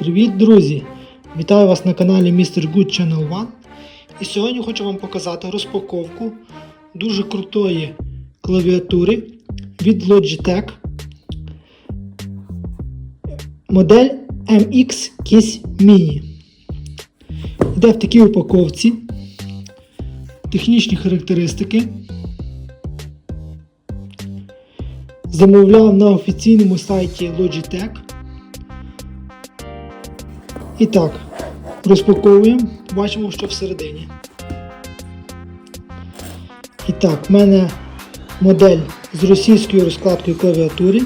Привіт, друзі! Вітаю вас на каналі Mr. Good Channel One. І сьогодні хочу вам показати розпаковку дуже крутої клавіатури від Logitech. Модель MX Kiss Mini. Йде в такій упаковці. Технічні характеристики. Замовляв на офіційному сайті Logitech. І так, розпаковуємо, бачимо, що всередині. І так, в мене модель з російською розкладкою клавіатури.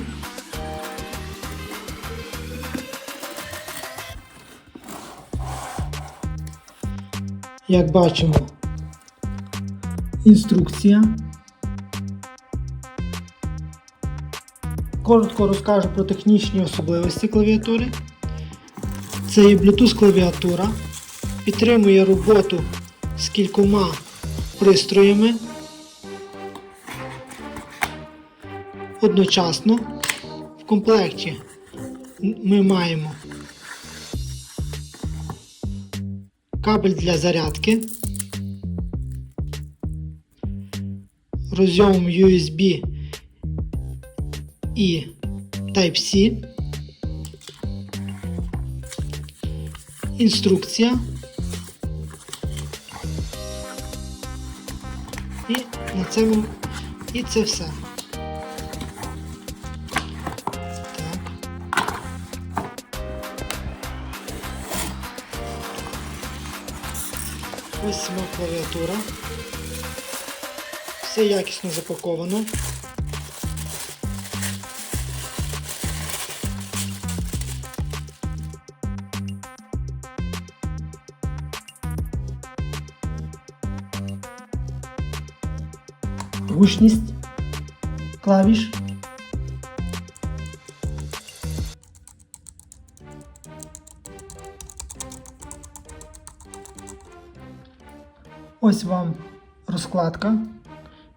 Як бачимо, інструкція. Коротко розкажу про технічні особливості клавіатури. Це є Bluetooth клавіатура, підтримує роботу з кількома пристроями одночасно. В комплекті ми маємо кабель для зарядки, розйом USB і Type-C. Інструкція. І на цьому і це все. Ось сама клавіатура. Все якісно запаковано. Гучність клавіш. Ось вам розкладка,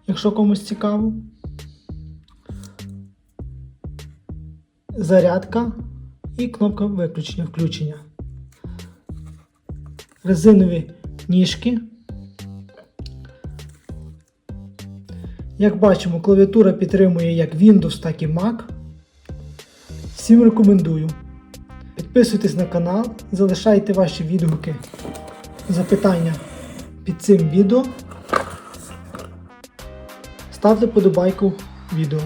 якщо комусь цікаво. Зарядка і кнопка виключення включення. Резинові ніжки. Як бачимо, клавіатура підтримує як Windows, так і Mac. Всім рекомендую. Підписуйтесь на канал, залишайте ваші відгуки, запитання під цим відео. Ставте подобайку відео.